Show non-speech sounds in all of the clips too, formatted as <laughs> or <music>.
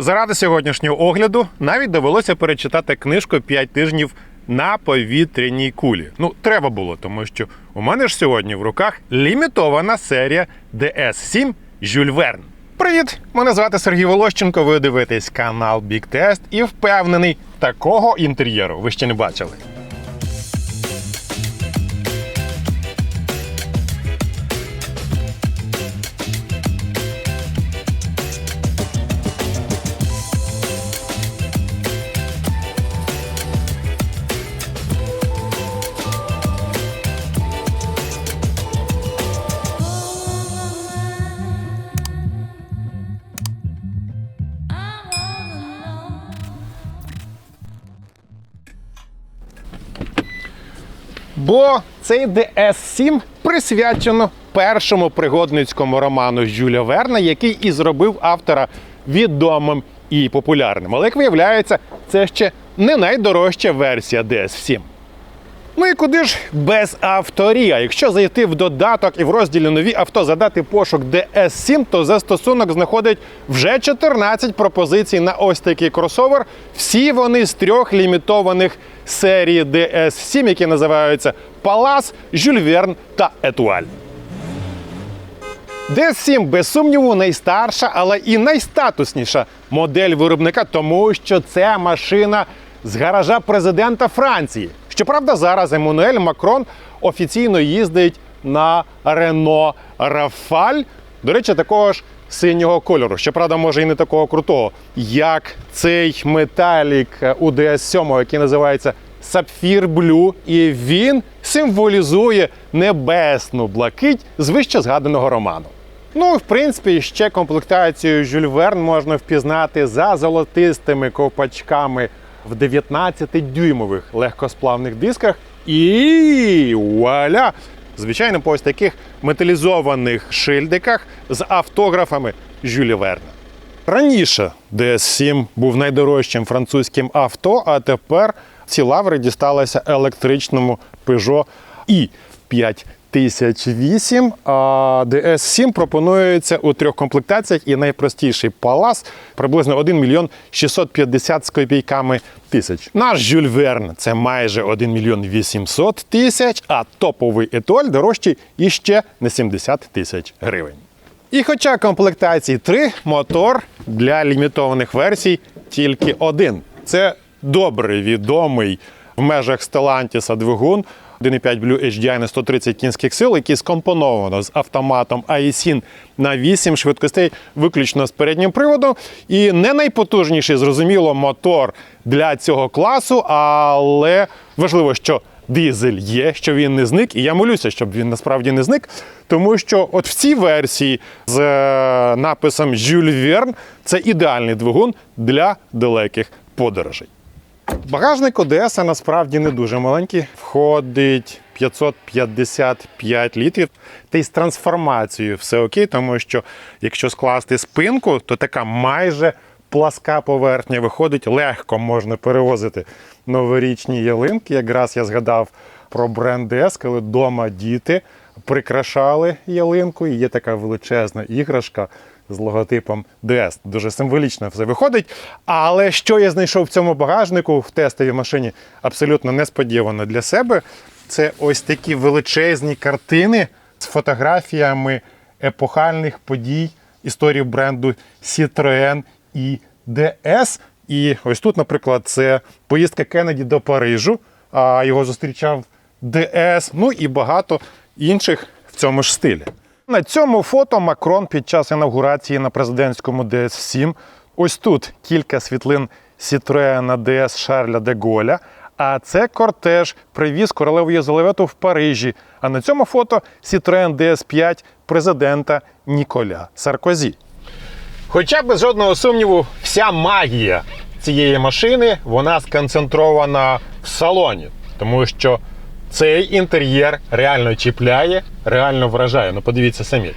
Заради сьогоднішнього огляду навіть довелося перечитати книжку «5 тижнів на повітряній кулі. Ну, треба було, тому що у мене ж сьогодні в руках лімітована серія DS7 Жюль Верн. Привіт! Мене звати Сергій Волощенко. Ви дивитесь канал Big Test і впевнений, такого інтер'єру ви ще не бачили. Бо цей DS7 присвячено першому пригодницькому роману Жюля Верна, який і зробив автора відомим і популярним. Але як виявляється, це ще не найдорожча версія DS7. Ну і куди ж без авторія? Якщо зайти в додаток і в розділі нові авто задати пошук DS7, то застосунок знаходить вже 14 пропозицій на ось такий кросовер. Всі вони з трьох лімітованих серії DS7, які називаються Палас, Жюль Верн та Етуаль. DS7, без сумніву, найстарша, але і найстатусніша модель виробника, тому що це машина з гаража президента Франції. Щоправда, зараз Еммануель Макрон офіційно їздить на Рено Рафаль. До речі, такого ж синього кольору. Щоправда, може і не такого крутого, як цей металік у DS7, який називається Сапфір Блю, і він символізує небесну блакить з вище згаданого роману. Ну, в принципі, ще комплектацію Жюль Верн можна впізнати за золотистими ковпачками в 19-дюймових легкосплавних дисках. І вуаля! Звичайно, по ось таких металізованих шильдиках з автографами Жюля Верна. Раніше DS7 був найдорожчим французьким авто, а тепер ці лаври дісталися електричному Peugeot i 5008. А DS7 пропонується у трьох комплектаціях і найпростіший палас приблизно 1 мільйон 650 з копійками тисяч. Наш Жюль Верн це майже 1 мільйон 800 тисяч, а топовий етоль дорожчий іще на 70 тисяч гривень. І хоча комплектацій 3, мотор для лімітованих версій тільки один. Це добре відомий в межах Stellantis двигун 1,5 Blue HDI на 130 кінських сил, який скомпоновано з автоматом AISIN на 8 швидкостей, виключно з переднім приводом. І не найпотужніший, зрозуміло, мотор для цього класу, але важливо, що дизель є, що він не зник, і я молюся, щоб він насправді не зник. Тому що от в цій версії з е, написом Жюль Верн це ідеальний двигун для далеких подорожей. Багажник ОДС насправді не дуже маленький. Входить 555 літрів. Та й з трансформацією все окей, тому що якщо скласти спинку, то така майже пласка поверхня виходить, легко можна перевозити новорічні ялинки. Якраз я згадав про бренд DS, коли вдома діти прикрашали ялинку, і є така величезна іграшка з логотипом DS. Дуже символічно все виходить. Але що я знайшов в цьому багажнику в тестовій машині абсолютно несподівано для себе. Це ось такі величезні картини з фотографіями епохальних подій історії бренду Citroën і DS. І ось тут, наприклад, це поїздка Кеннеді до Парижу, а його зустрічав DS, ну і багато інших в цьому ж стилі. На цьому фото Макрон під час інавгурації на президентському DS7. Ось тут кілька світлин Citroën DS Шарля де Голля. А це кортеж привіз королеву Єзелевету в Парижі. А на цьому фото Citroën DS5 президента Ніколя Саркозі. Хоча без жодного сумніву, вся магія цієї машини вона сконцентрована в салоні, тому що цей інтер'єр реально чіпляє, реально вражає. Ну, подивіться самі.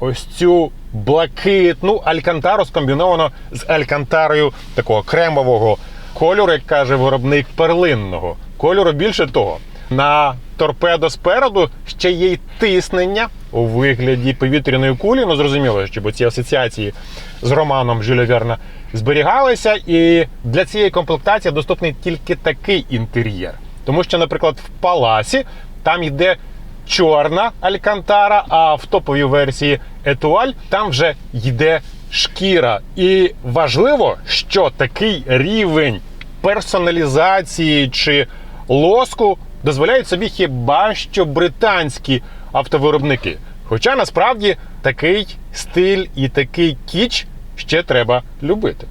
Ось цю блакитну алькантару скомбіновано з алькантарою такого кремового кольору, як каже виробник перлинного кольору. Більше того, на торпедо спереду ще є й тиснення у вигляді повітряної кулі. Ну, зрозуміло, щоб ці асоціації з романом Жюля Верна зберігалися. І для цієї комплектації доступний тільки такий інтер'єр. Тому що, наприклад, в Паласі там йде чорна алькантара, а в топовій версії Етуаль там вже йде шкіра. І важливо, що такий рівень персоналізації чи лоску дозволяють собі хіба що британські автовиробники. Хоча насправді такий стиль і такий кіч ще треба любити.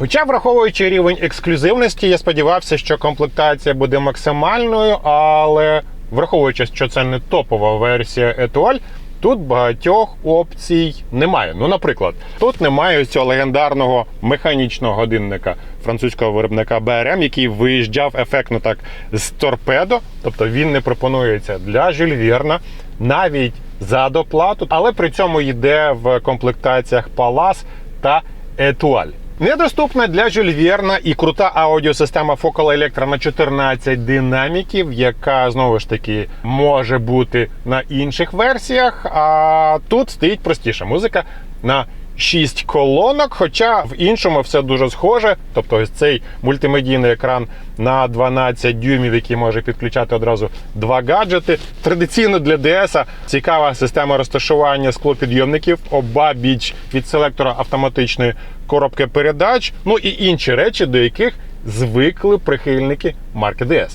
Хоча, враховуючи рівень ексклюзивності, я сподівався, що комплектація буде максимальною, але враховуючи, що це не топова версія Етуаль, тут багатьох опцій немає. Ну, наприклад, тут немає цього легендарного механічного годинника французького виробника BRM, який виїжджав ефектно так з торпедо, тобто він не пропонується для Жюль Верна, навіть за доплату, але при цьому йде в комплектаціях Палас та Етуаль. Недоступна для Жюль Верна і крута аудіосистема Focal Electra на 14 динаміків, яка знову ж таки може бути на інших версіях. А тут стоїть простіша музика на 6 колонок, хоча в іншому все дуже схоже. Тобто, ось цей мультимедійний екран на 12 дюймів, який може підключати одразу два гаджети. Традиційно для DS цікава система розташування склопідйомників, обабіч від селектора автоматичної коробки передач, ну і інші речі, до яких звикли прихильники марки DS.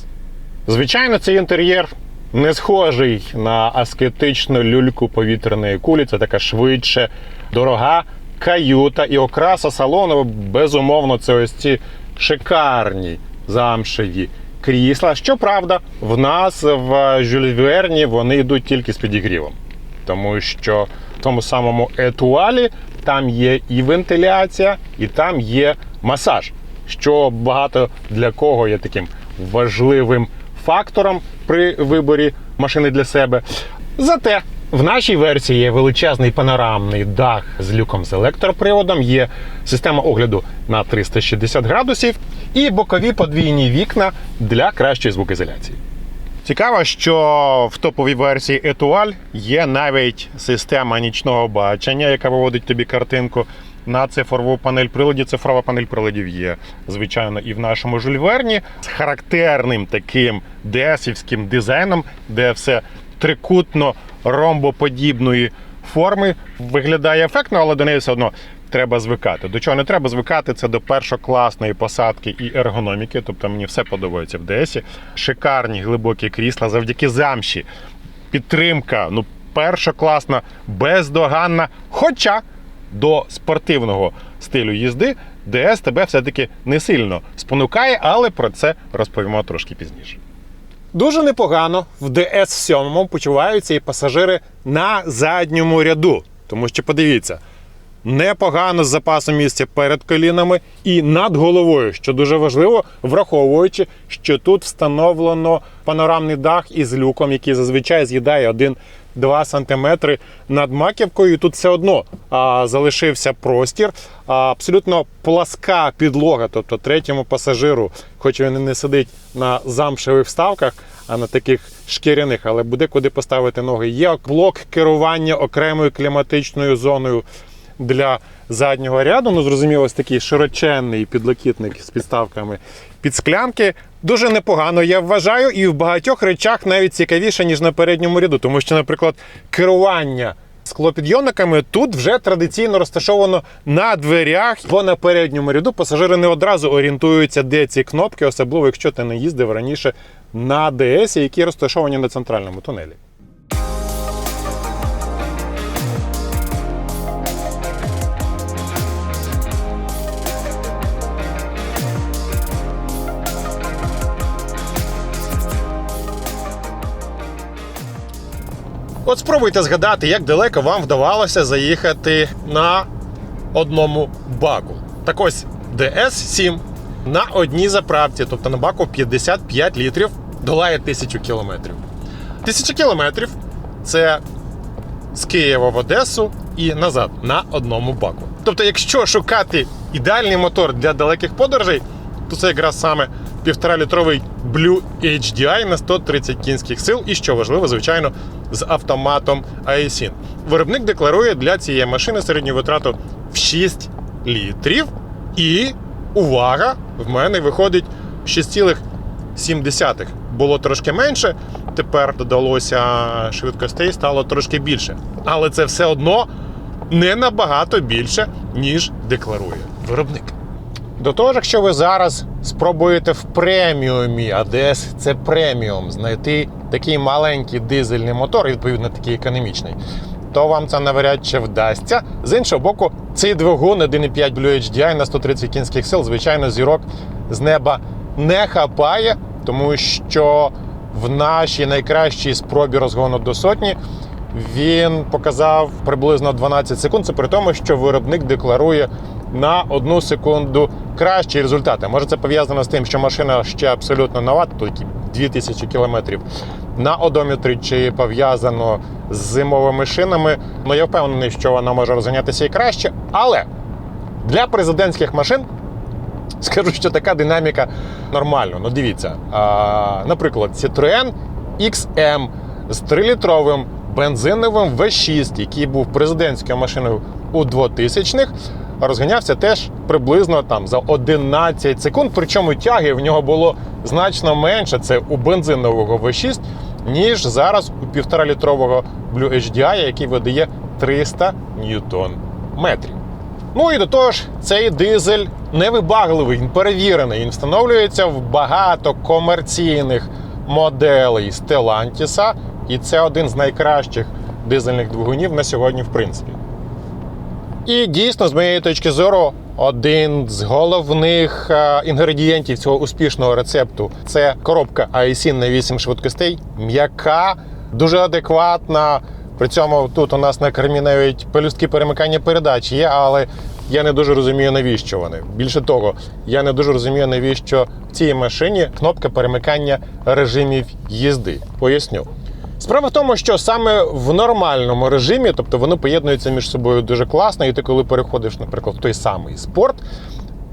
Звичайно, цей інтер'єр не схожий на аскетичну люльку повітряної кулі. Це така швидше, дорога каюта і окраса салону. Безумовно, це ось ці шикарні замшеві крісла. Щоправда, в нас в Жюль Верні вони йдуть тільки з підігрівом. Тому що в тому самому етуалі там є і вентиляція, і там є масаж, що багато для кого є таким важливим фактором при виборі машини для себе. Зате в нашій версії є величезний панорамний дах з люком з електроприводом, є система огляду на 360 градусів і бокові подвійні вікна для кращої звукоізоляції. Цікаво, що в топовій версії Етуаль є навіть система нічного бачення, яка виводить тобі картинку на цифрову панель приладів. Цифрова панель приладів є, звичайно, і в нашому жульверні з характерним таким десівським дизайном, де все трикутно ромбоподібної форми виглядає ефектно, але до неї все одно треба звикати. До чого не треба звикати, це до першокласної посадки і ергономіки. Тобто мені все подобається в ДСі. Шикарні глибокі крісла завдяки замші. Підтримка, ну, першокласна, бездоганна. Хоча до спортивного стилю їзди ДС тебе все-таки не сильно спонукає, але про це розповімо трошки пізніше. Дуже непогано в ds 7 почуваються і пасажири на задньому ряду. Тому що подивіться, непогано з запасом місця перед колінами і над головою, що дуже важливо, враховуючи, що тут встановлено панорамний дах із люком, який зазвичай з'їдає 1-2 см над маківкою. І тут все одно а, залишився простір. А, абсолютно пласка підлога, тобто третьому пасажиру, хоч він і не сидить на замшевих вставках, а на таких шкіряних, але буде куди поставити ноги. Є блок керування окремою кліматичною зоною для заднього ряду. Ну, зрозуміло, такий широченний підлокітник з підставками під склянки. Дуже непогано, я вважаю, і в багатьох речах навіть цікавіше, ніж на передньому ряду. Тому що, наприклад, керування склопідйомниками тут вже традиційно розташовано на дверях, бо на передньому ряду пасажири не одразу орієнтуються, де ці кнопки, особливо якщо ти не їздив раніше на ДС, які розташовані на центральному тунелі. От спробуйте згадати, як далеко вам вдавалося заїхати на одному баку. Так ось DS7 на одній заправці, тобто на баку 55 літрів, долає 1000 кілометрів. 1000 кілометрів це з Києва в Одесу і назад на одному баку. Тобто, якщо шукати ідеальний мотор для далеких подорожей, то це якраз саме 1,5-літровий Blue HDI на 130 кінських сил і, що важливо, звичайно, з автоматом AESIN. Виробник декларує для цієї машини середню витрату в 6 літрів. І увага! В мене виходить 6,7. Було трошки менше, тепер додалося швидкостей, стало трошки більше. Але це все одно не набагато більше, ніж декларує виробник. До того ж, якщо ви зараз спробуєте в преміумі, а АДС це преміум, знайти такий маленький дизельний мотор, відповідно такий економічний, то вам це навряд чи вдасться. З іншого боку, цей двигун 1,5 Blue HDI на 130 кінських сил, звичайно, зірок з неба не хапає, тому що в нашій найкращій спробі розгону до сотні він показав приблизно 12 секунд. Це при тому, що виробник декларує на одну секунду кращі результати. Може, це пов'язано з тим, що машина ще абсолютно нова, тільки 2000 кілометрів на одометрі, чи пов'язано з зимовими шинами. Ну я впевнений, що вона може розганятися і краще. Але для президентських машин <laughs> скажу, що така динаміка нормальна. Ну дивіться, а, наприклад, Citroën XM з 3-літровим бензиновим V6, який був президентською машиною у 2000-х, розганявся теж приблизно там за 11 секунд. Причому тяги в нього було значно менше. Це у бензинового V6, ніж зараз у 1,5-літрового Blue HDI, який видає 300 ньютон метрів. Ну і до того ж, цей дизель невибагливий, він перевірений. Він встановлюється в багато комерційних моделей Stellantis, і це один з найкращих дизельних двигунів на сьогодні, в принципі. І дійсно, з моєї точки зору, один з головних е, інгредієнтів цього успішного рецепту це коробка AISIN на 8 швидкостей, м'яка, дуже адекватна. При цьому тут у нас на кермі навіть пелюстки перемикання передач є, але я не дуже розумію, навіщо вони. Більше того, я не дуже розумію, навіщо в цій машині кнопка перемикання режимів їзди. Поясню. Справа в тому, що саме в нормальному режимі, тобто вони поєднуються між собою дуже класно, і ти, коли переходиш, наприклад, в той самий спорт,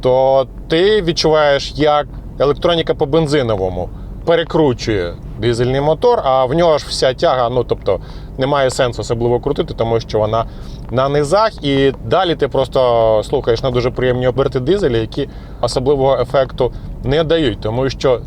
то ти відчуваєш, як електроніка по бензиновому перекручує дизельний мотор, а в нього ж вся тяга, ну тобто немає сенсу особливо крутити, тому що вона на низах, і далі ти просто слухаєш на дуже приємні оберти дизеля, які особливого ефекту не дають, тому що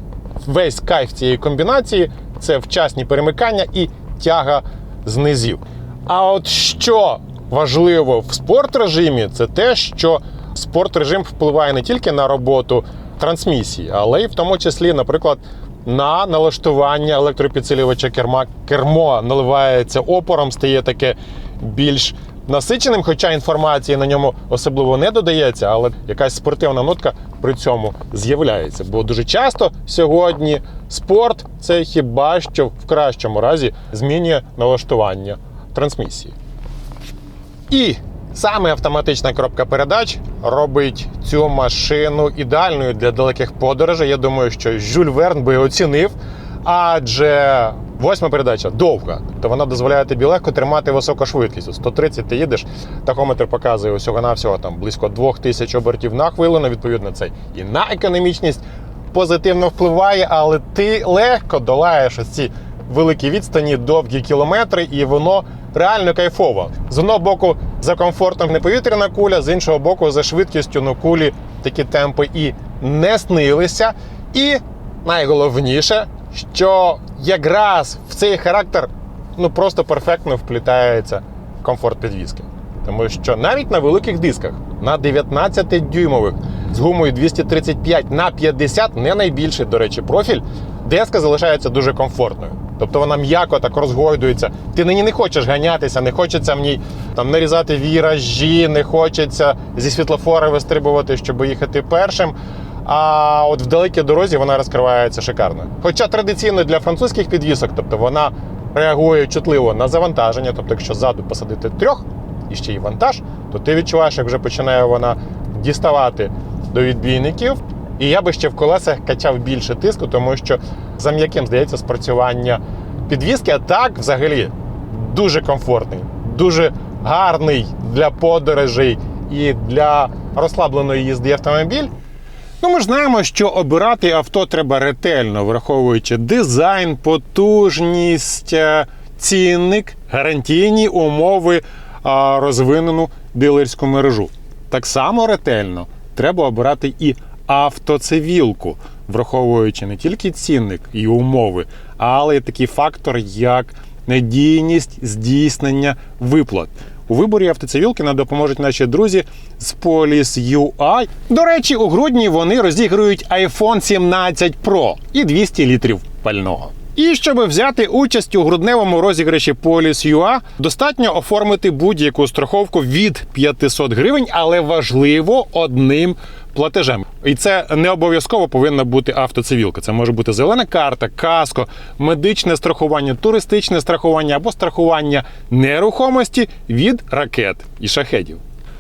весь кайф цієї комбінації це вчасні перемикання і тяга з низів. А от що важливо в спорт режимі, це те, що спорт режим впливає не тільки на роботу трансмісії, але й в тому числі, наприклад, на налаштування електропідсилювача керма. Кермо наливається опором, стає таке більш насиченим, хоча інформації на ньому особливо не додається, але якась спортивна нотка при цьому з'являється. Бо дуже часто сьогодні спорт це хіба що в кращому разі змінює налаштування трансмісії. І саме автоматична коробка передач робить цю машину ідеальною для далеких подорожей. Я думаю, що Жюль Верн би оцінив, адже восьма передача довга, тобто вона дозволяє тобі легко тримати високу швидкість. От 130 ти їдеш, тахометр показує усього навсього там близько 2000 обертів на хвилину. Відповідно, це і на економічність позитивно впливає, але ти легко долаєш ось ці великі відстані, довгі кілометри, і воно реально кайфово. З одного боку, за комфортом не повітряна куля, з іншого боку, за швидкістю ну, кулі такі темпи і не снилися. І найголовніше, що якраз в цей характер ну просто перфектно вплітається комфорт підвізки. Тому що навіть на великих дисках, на 19-дюймових з гумою 235 на 50, не найбільший, до речі, профіль, деска залишається дуже комфортною. Тобто вона м'яко так розгойдується. Ти на ній не хочеш ганятися, не хочеться в ній там нарізати віражі, не хочеться зі світлофора вистрибувати, щоб їхати першим. А от в далекій дорозі вона розкривається шикарно. Хоча традиційно для французьких підвісок, тобто вона реагує чутливо на завантаження, тобто, якщо ззаду посадити трьох і ще й вантаж, то ти відчуваєш, як вже починає вона діставати до відбійників. І я би ще в колесах качав більше тиску, тому що за м'яким здається спрацювання підвіски, а так взагалі дуже комфортний, дуже гарний для подорожей і для розслабленої їзди автомобіль. Ну, ми знаємо, що обирати авто треба ретельно, враховуючи дизайн, потужність, е, цінник, гарантійні умови, розвинену дилерську мережу. Так само ретельно треба обирати і автоцивілку, враховуючи не тільки цінник і умови, але й такий фактор, як надійність здійснення виплат. У виборі автоцивілки нам допоможуть наші друзі з Police UI. До речі, у грудні вони розігрують iPhone 17 Pro і 200 літрів пального. І щоб взяти участь у грудневому розіграші Police UA, достатньо оформити будь-яку страховку від 500 гривень, але важливо одним платежем. І це не обов'язково повинна бути автоцивілка. Це може бути зелена карта, каско, медичне страхування, туристичне страхування або страхування нерухомості від ракет і шахедів.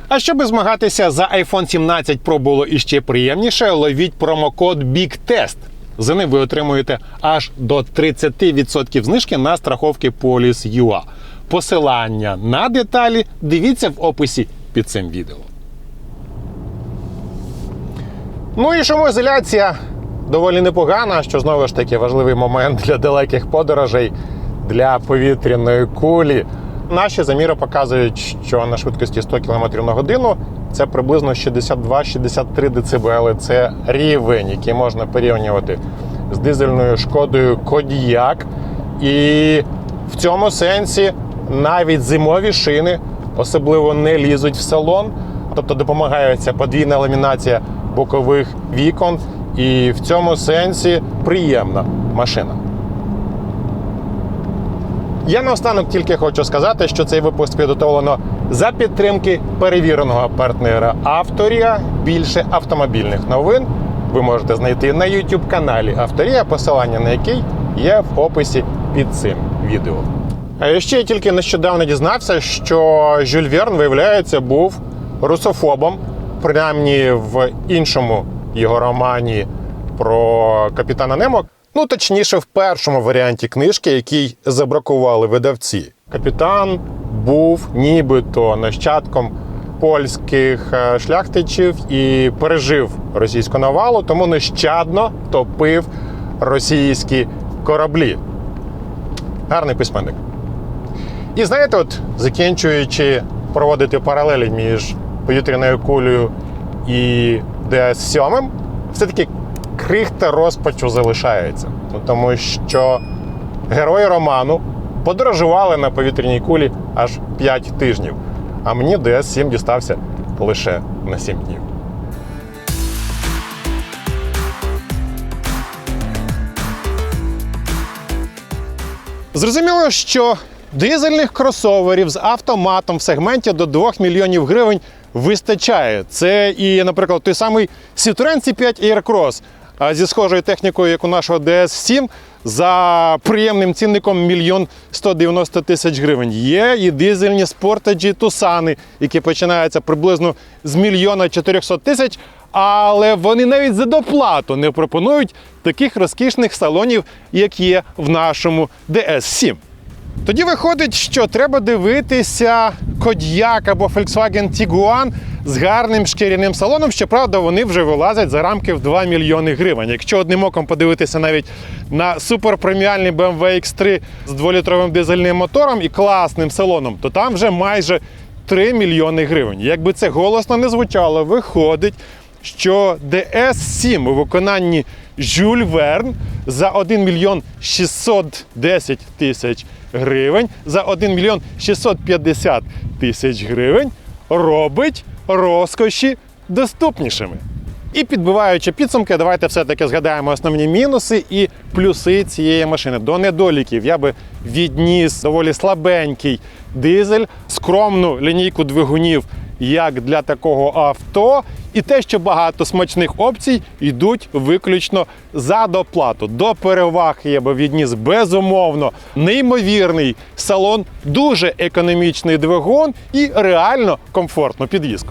А щоб змагатися за iPhone 17 Pro було іще приємніше, ловіть промокод BIGTEST. За ним ви отримуєте аж до 30% знижки на страховки Police UA. Посилання на деталі дивіться в описі під цим відео. Ну і шумоізоляція доволі непогана, що знову ж таки важливий момент для далеких подорожей для повітряної кулі. Наші заміри показують, що на швидкості 100 км на годину це приблизно 62-63 дБ. Це рівень, який можна порівнювати з дизельною шкодою Кодіяк. І в цьому сенсі навіть зимові шини особливо не лізуть в салон, тобто допомагає ця подвійна ламінація бокових вікон. І в цьому сенсі приємна машина. Я наостанок тільки хочу сказати, що цей випуск підготовлено за підтримки перевіреного партнера Авторія. Більше автомобільних новин ви можете знайти на YouTube каналі Авторія, посилання на який є в описі під цим відео. А ще я тільки нещодавно дізнався, що Жюль Верн, виявляється, був русофобом, принаймні в іншому його романі про капітана Немо. Ну, точніше, в першому варіанті книжки, який забракували видавці. Капітан був нібито нащадком польських е, шляхтичів і пережив російську навалу, тому нещадно топив російські кораблі. Гарний письменник. І знаєте, от закінчуючи проводити паралелі між повітряною кулею і ДС-7, все-таки крихта розпачу залишається. Тому що герої роману подорожували на повітряній кулі аж 5 тижнів, а мені ДС-7 дістався лише на 7 днів. Зрозуміло, що дизельних кросоверів з автоматом в сегменті до 2 мільйонів гривень вистачає. Це і, наприклад, той самий Citroen C5 Aircross а зі схожою технікою, як у нашого DS7, за приємним цінником мільйон 190 тисяч гривень. Є і дизельні спортаджі Тусани, які починаються приблизно з мільйона 400 тисяч. Але вони навіть за доплату не пропонують таких розкішних салонів, як є в нашому DS7. Тоді виходить, що треба дивитися Кодьяк або Volkswagen Tiguan з гарним шкіряним салоном. Щоправда, вони вже вилазять за рамки в 2 мільйони гривень. Якщо одним оком подивитися навіть на суперпреміальний BMW X3 з 2-літровим дизельним мотором і класним салоном, то там вже майже 3 мільйони гривень. Якби це голосно не звучало, виходить, що DS7 у виконанні Жюль Верн за 1 мільйон 610 тисяч гривень, за 1 мільйон 650 тисяч гривень робить розкоші доступнішими. І підбиваючи підсумки, давайте все-таки згадаємо основні мінуси і плюси цієї машини. До недоліків я би відніс доволі слабенький дизель, скромну лінійку двигунів як для такого авто, і те, що багато смачних опцій йдуть виключно за доплату. До переваг я би відніс безумовно неймовірний салон, дуже економічний двигун і реально комфортну підвізку.